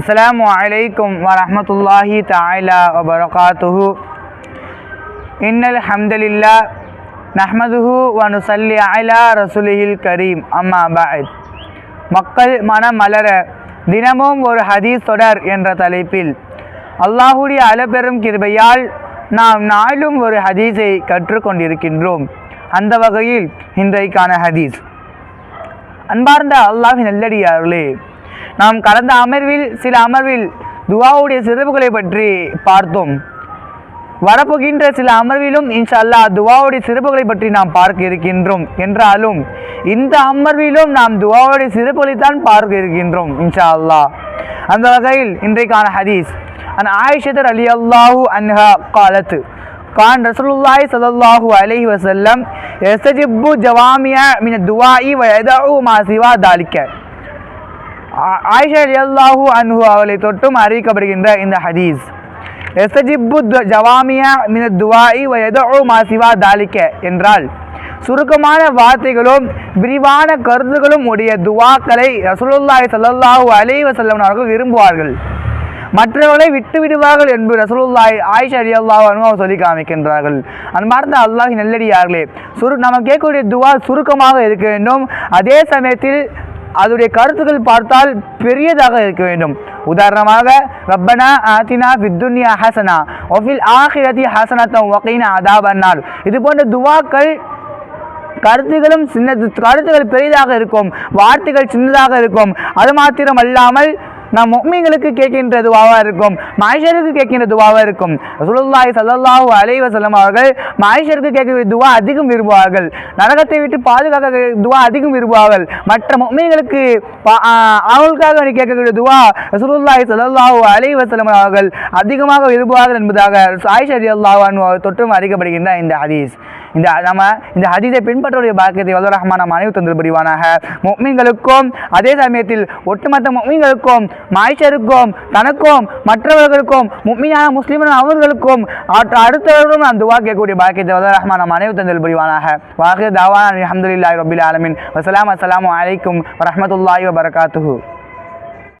அஸ்லாம் வலைக்கம் வரமத்துல்லாஹி தாய்லா வபரகாத்துஹு. இன்னல் ஹம்தலில்லா நஹ்மதுஹு வனுசல்லி அலா ரசுலிஹில் கரீம். அம்மா பாயத் மக்கள் மனம் மலர தினமும் ஒரு ஹதீஸ் தொடர் என்ற தலைப்பில் அல்லாஹுடைய அலபெரும் கிருபையால் நாம் நாளும் ஒரு ஹதீஸை கற்றுக்கொண்டிருக்கின்றோம். அந்த வகையில் இன்றைக்கான ஹதீஸ். அன்பார்ந்த அல்லாஹின் நல்லடியார்களே நாம் கடந்த அமர்வில் சில அமர்வில் துவாவுடைய சிறப்புகளை பற்றி பார்த்தோம். வரப்போகின்ற சில அமர்விலும் இன்ஷா அல்லாஹ் துவாவுடைய சிறப்புகளை பற்றி நாம் பார்க்க இருக்கின்றோம். என்றாலும் இந்த அமர்விலும் நாம் துவாவுடைய சிறப்புகளை தான் பார்க்க இருக்கின்றோம் இன்ஷா அல்லாஹ் அந்த வகையில் இன்றைக்கான ஹதீஸ் அன் ஆயிஷதர் அலி அல்லாஹூ அன்ஹா காலத்து. கான் ரசூலுல்லாஹி ஸல்லல்லாஹு அலைஹி வஸல்லம் யஸ்தஜிபு ஜவாமிய மின துவாஇ வ யதஉ மா சிவா தாலிக்க. ஆயிஷா ரலியல்லாஹு அன்ஹு அவளை தொட்டும் அறிவிக்கப்படுகின்ற இந்த ஹதீஸ். எஸ்தஜிப்பு ஜவாமியா மின துவாயி வ மாசிவா தாலிக்க என்றால் சுருக்கமான வார்த்தைகளும் விரிவான கருத்துகளும் உடைய துவாக்களை ரசூலுல்லாய் சல்லாஹூ அலைஹி வஸல்லம் அவர்கள் விரும்புவார்கள். மற்றவர்களை விட்டு விடுவார்கள் என்று ரசூலுல்லாய் ஆயிஷா ரலியல்லாஹு அன்ஹா சொல்லி காமிக்கின்றார்கள். அன்பார்ந்த அல்லாஹ் நெல்லடியார்களே சுரு நம்ம கேட்கக்கூடிய துவா சுருக்கமாக இருக்க வேண்டும். அதே சமயத்தில் அதனுடைய கருத்துக்கள் பார்த்தால் பெரியதாக இருக்க வேண்டும். உதாரணமாக ரப்பனா ஆத்தினா வித்துன்யா ஹசனா ஒஃபில் ஆஹிரதி ஹசனத்தம் வகைனா அதாபன்னார் இது போன்ற துவாக்கள் கருத்துகளும் சின்ன கருத்துகள் பெரிதாக இருக்கும் வார்த்தைகள் சின்னதாக இருக்கும். அது மாத்திரம் அல்லாமல் நாம் முக்மீன்களுக்கு கேட்கின்ற துவாவாக இருக்கும். மாயிஷருக்கு கேட்கின்ற துவாவாக இருக்கும். ரசூலுல்லாஹி சல்லாஹூ அலைஹி அவர்கள் மாயிஷருக்கு கேட்கக்கூடிய துவா அதிகம் விரும்புவார்கள். நரகத்தை விட்டு பாதுகாக்க துவா அதிகம் விரும்புவார்கள். மற்ற முக்மீன்களுக்கு பா- அவர்களுக்காக கேட்கக்கூடிய துவா ரசூலுல்லாஹி சல்லாஹூ அலைஹி அவர்கள் அதிகமாக விரும்புவார்கள் என்பதாக ஆயிஷா அல்லாஹ் அன்ஹா தொற்றும் அறிக்கப்படுகின்ற இந்த ஹதீஸ். இந்த நம்ம இந்த ஹதீஸை பின்பற்றக்கூடிய பாக்கியத்தை வல்ல ரஹ்மான் நம் அனைவு தந்தல் புரிவானாக முக்மீன்களுக்கும் அதே சமயத்தில் ஒட்டுமொத்த முக்மீன்களுக்கும் மாய்ச்சருக்கும் தனக்கும் மற்றவர்களுக்கும் முக்மீனான முஸ்லிமான அவர்களுக்கும் அடுத்தவர்களும் அந்த துவா கேட்கக்கூடிய பாக்கியத்தை வல்ல ரஹ்மான் நம் தந்தல் புரிவானாக வாக்கு தாவான அலமதுல்லாஹி ரபில் ஆலமின். வசலாம் அஸ்லாம் அலைக்கும் வரஹ்மத்துல்லாஹி வபரகாத்துஹு.